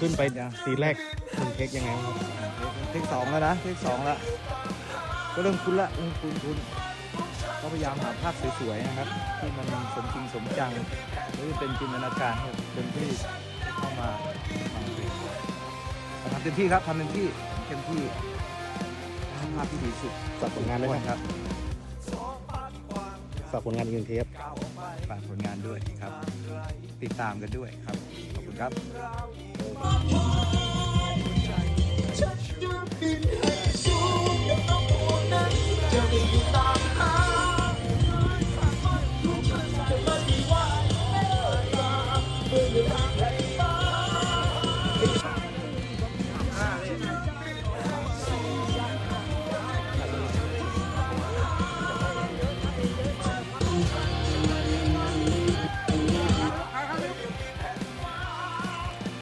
ขึ้นไปซีนแรกคุณเทคยังไงบ้างครับเทคสองแล้วนะเทคสองแล้วก็เริ่มคุ้นละเริ่มคุ้นคุ้นก็พยายามหาภาพสวยๆนะครับ ที่มันสมจริงสมจังหรือเป็นจินตนาการให้เต็มที่เข้ามาฟังเพลงทำเต็มที่ครับทำเต็มที่เต็มที่ให้ภาพที่ดีที่สุดฝากผลงานด้วยทุกครับครับฝากผลงานอีกหนึ่งเทปฝากผลงานด้วยครับ ติดตามกันด้วยครับ ขอบคุณครับ Thank you.